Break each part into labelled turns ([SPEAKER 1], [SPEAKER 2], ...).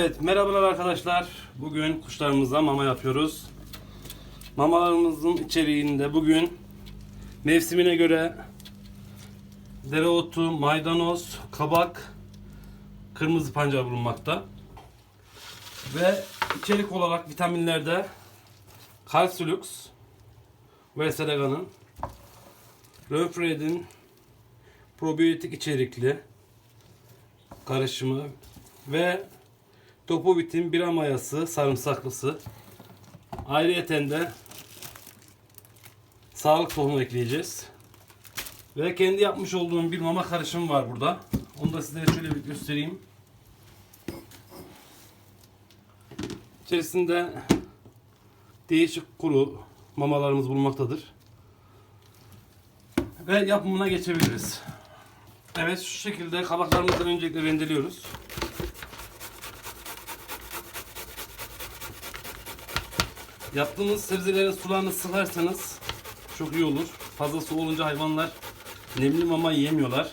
[SPEAKER 1] Evet merhabalar arkadaşlar. Bugün kuşlarımıza mama yapıyoruz. Mamalarımızın içeriğinde bugün mevsimine göre dereotu, maydanoz, kabak, kırmızı pancar bulunmakta. Ve içerik olarak vitaminlerde Calciulux, Veselega'nın, Rönfred'in probiyotik içerikli karışımı ve Topovit'in bir mayası sarımsaklısı. Ayrıyeten de sağlık tohumu ekleyeceğiz. Ve kendi yapmış olduğum bir mama karışımı var burada. Onu da sizlere şöyle bir göstereyim. İçerisinde değişik kuru mamalarımız bulunmaktadır. Ve yapımına geçebiliriz. Evet şu şekilde kabaklarımızı öncelikle rendeliyoruz. Yaptığınız sebzelerin sularını sıkarsanız çok iyi olur. Fazla su olunca hayvanlar nemli mama yiyemiyorlar.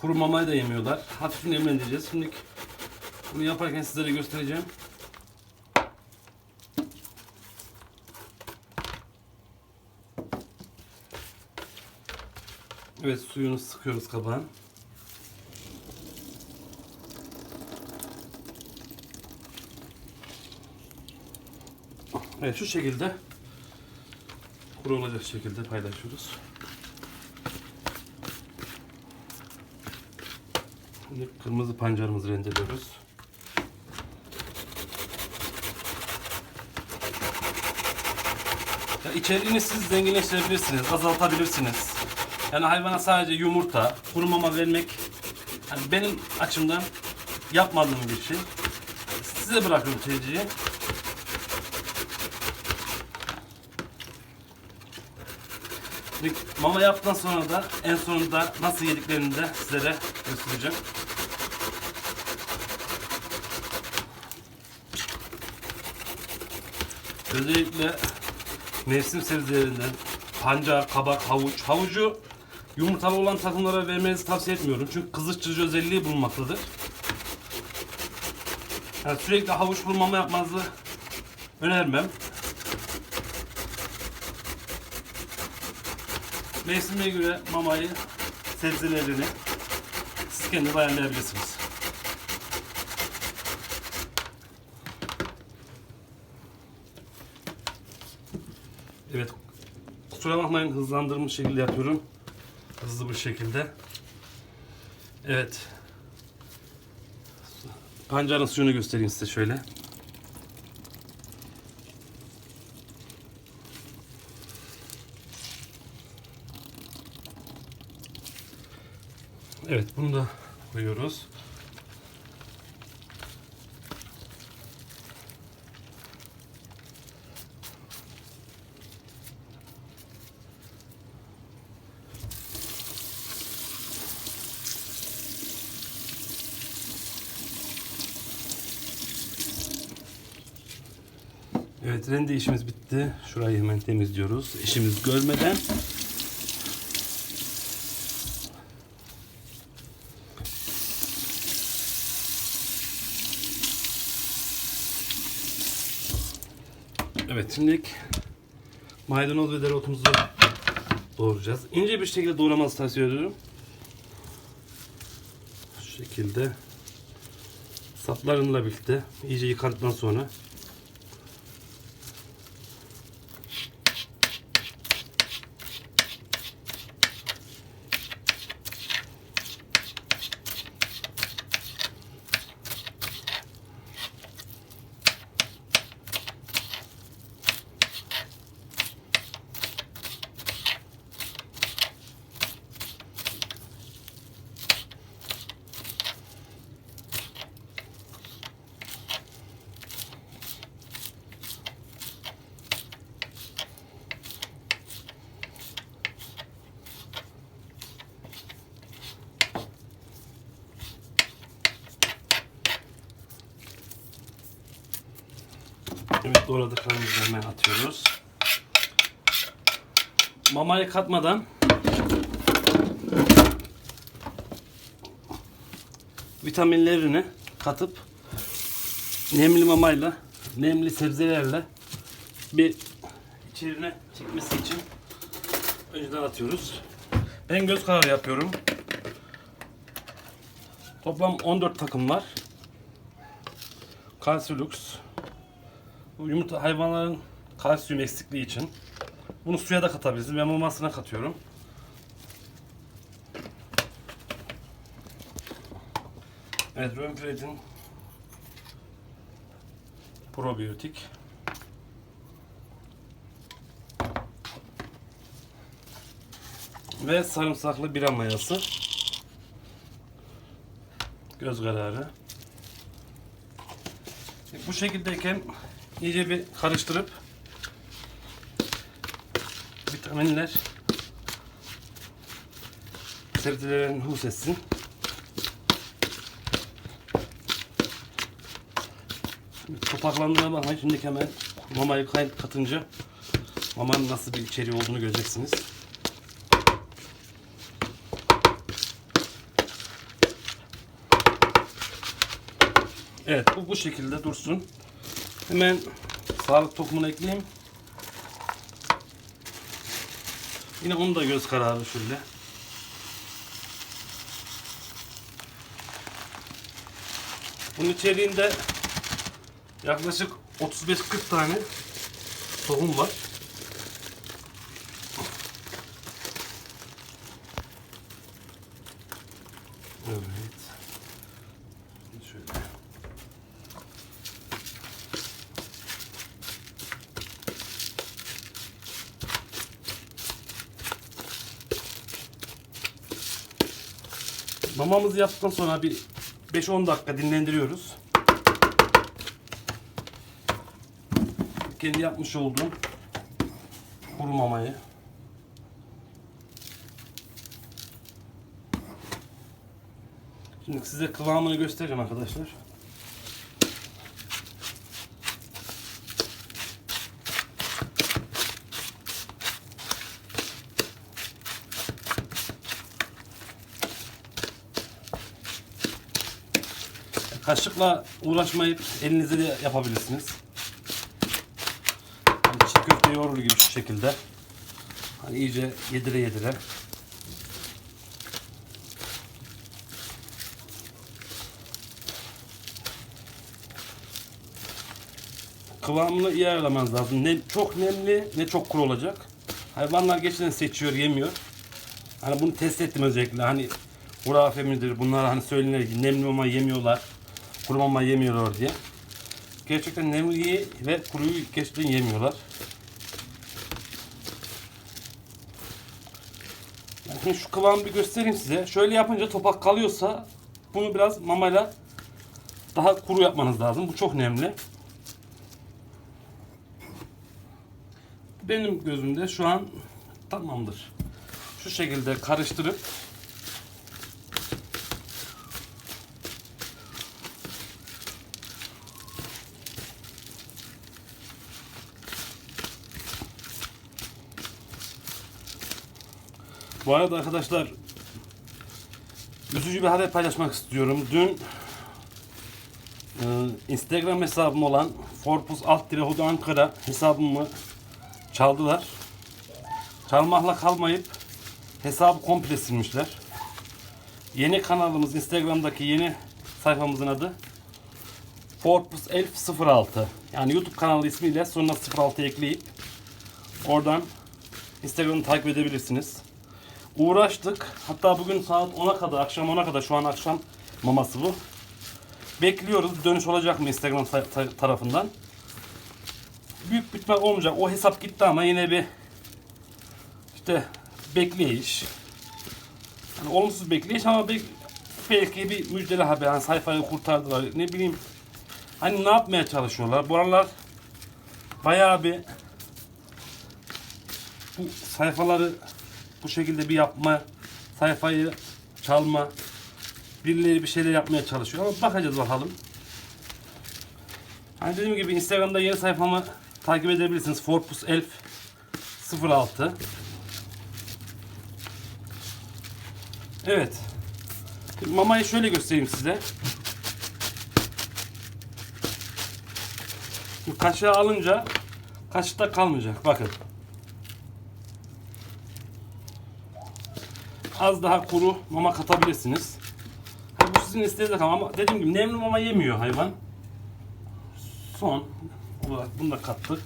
[SPEAKER 1] Kuru mamayı da yemiyorlar. Hafif nemlendireceğiz. Şimdi bunu yaparken sizlere göstereceğim. Evet suyunu sıkıyoruz kabağın. Evet şu şekilde kuru olacak şekilde paylaşıyoruz. Şimdi kırmızı pancarımızı rendeliyoruz. Ya içeriğini siz zenginleştirebilirsiniz, azaltabilirsiniz. Yani hayvana sadece yumurta, kuru mama vermek yani benim açımdan yapmadığım bir şey. Size bırakıyorum tercihi. Şimdi Mama yaptıktan sonra da en sonunda nasıl yediklerini de sizlere göstereceğim. Özellikle mevsim sebzelerinden pancar, kabak, havuç. Havucu yumurtalı olan takımlara vermenizi tavsiye etmiyorum. Çünkü kızıştırıcı özelliği bulunmaktadır. Yani sürekli havuç bulmama yapmanızı önermem. Mevsime göre mamayı, sebzelerini siz kendiniz ayarlayabilirsiniz. Evet. Kusura bakmayın hızlandırmış şekilde yapıyorum. Hızlı bir şekilde. Evet. Pancarın suyunu göstereyim size şöyle. Evet bunu da koyuyoruz. Evet rende işimiz bitti. Şurayı hemen temizliyoruz. İşimiz görmeden Evet şimdi maydanoz ve dereotumuzu doğrayacağız. İnce bir şekilde doğramanızı tavsiye ediyorum. Şu şekilde saplarıyla birlikte iyice yıkadıktan sonra Evet doğradıklarımızı hemen atıyoruz. Mamayı katmadan vitaminlerini katıp nemli mamayla, nemli sebzelerle bir içerine çekmesi için önceden atıyoruz. Ben göz kararı yapıyorum. Toplam 14 takım var. Calciulux. Yumurta hayvanların kalsiyum eksikliği için. Bunu suya da katabiliriz. Ben mamasına katıyorum. Evet, Römfred'in probiyotik. Ve sarımsaklı bira mayası. Göz kararı. Bu şekildeyken iyice bir karıştırıp vitaminler sebzelerin hus etsin. Şimdi Topaklandığına bakmayın. Şimdi hemen mamayı katınca mamanın nasıl bir içeriği olduğunu göreceksiniz. Evet bu bu şekilde dursun. Hemen sağlık tohumunu ekleyeyim. Yine onu da göz kararı şöyle. Bunun içeriğinde yaklaşık 35-40 tane tohum var. Evet. Şöyle. Mamamızı yaptıktan sonra bir 5-10 dakika dinlendiriyoruz. Kendi yapmış olduğum kuru mamayı Şimdi size kıvamını göstereceğim arkadaşlar. Kaşıkla uğraşmayıp elinizle de yapabilirsiniz. Yani çiğ köfte yoğurur gibi şu şekilde. Hani iyice yedire yedire. Kıvamını iyi ayarlamanız lazım. Ne çok nemli ne çok kuru olacak. Hayvanlar geçten seçiyor, yemiyor. Hani bunu test ettim özellikle. Hani hurafe midir? Bunlar hani söylenir ki nemli mama yemiyorlar. Kuru mama yemiyorlar diye. Gerçekten nemliyi ve kuruyu gerçekten yemiyorlar. Şimdi şu kıvamı bir göstereyim size. Şöyle yapınca topak kalıyorsa bunu biraz mamayla daha kuru yapmanız lazım. Bu çok nemli. Benim gözümde şu an tamamdır. Şu şekilde karıştırıp Bu arada arkadaşlar üzücü bir haber paylaşmak istiyorum. Dün e, Instagram hesabım olan Forpus alt dire Hudu Ankara hesabımı çaldılar. Çalmakla kalmayıp hesabı komple silmişler. Yeni kanalımız Instagram'daki yeni sayfamızın adı Forpus Elf 06. Yani YouTube kanalı ismiyle sonuna 06 ekleyip oradan Instagram'ı takip edebilirsiniz. Uğraştık. Hatta bugün saat 10'a kadar, akşam 10'a kadar şu an akşam maması bu. Bekliyoruz. Dönüş olacak mı Instagram tarafından? Büyük ihtimal olmayacak. O hesap gitti ama yine bir işte bekleyiş. Yani olumsuz bekleyiş ama bek- belki bir müjdeli haber. Hani sayfayı kurtardılar. Ne bileyim. Hani ne yapmaya çalışıyorlar? Bu aralar bayağı bir bu sayfaları bu şekilde bir yapma, sayfayı çalma, birileri bir şeyler yapmaya çalışıyor ama bakacağız bakalım. Hani dediğim gibi Instagram'da yeni sayfamı takip edebilirsiniz. Forpus Elf 06. Evet. Mamayı şöyle göstereyim size. Bu kaşığa alınca kaşıkta kalmayacak. Bakın. Az daha kuru mama katabilirsiniz. Ha, bu sizin isteğinize kalmış ama dediğim gibi nemli mama yemiyor hayvan. Son olarak bunu da kattık.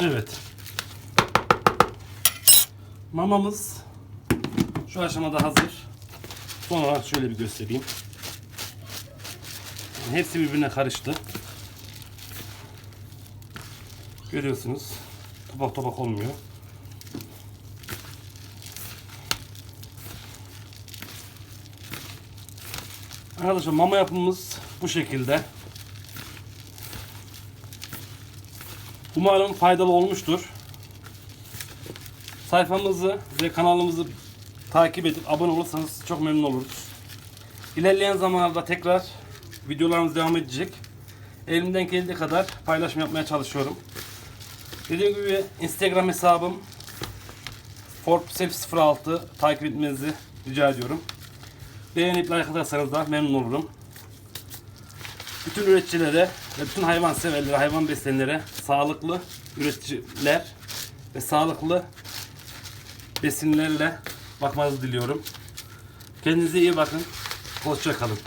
[SPEAKER 1] Evet. Mamamız şu aşamada hazır. Son olarak şöyle bir göstereyim. Hepsi birbirine karıştı. Görüyorsunuz. Topak topak olmuyor. Arkadaşlar mama yapımız bu şekilde. Umarım faydalı olmuştur. Sayfamızı ve kanalımızı takip edip abone olursanız çok memnun oluruz. İlerleyen zamanlarda tekrar videolarımız devam edecek. Elimden geldiği kadar paylaşım yapmaya çalışıyorum. Dediğim gibi Instagram hesabım forpself06 takip etmenizi rica ediyorum. Beğenip like atarsanız da memnun olurum. Bütün üreticilere ve bütün hayvan severlere, hayvan besleyenlere sağlıklı üreticiler ve sağlıklı besinlerle bakmanızı diliyorum. Kendinize iyi bakın. Hoşça kalın.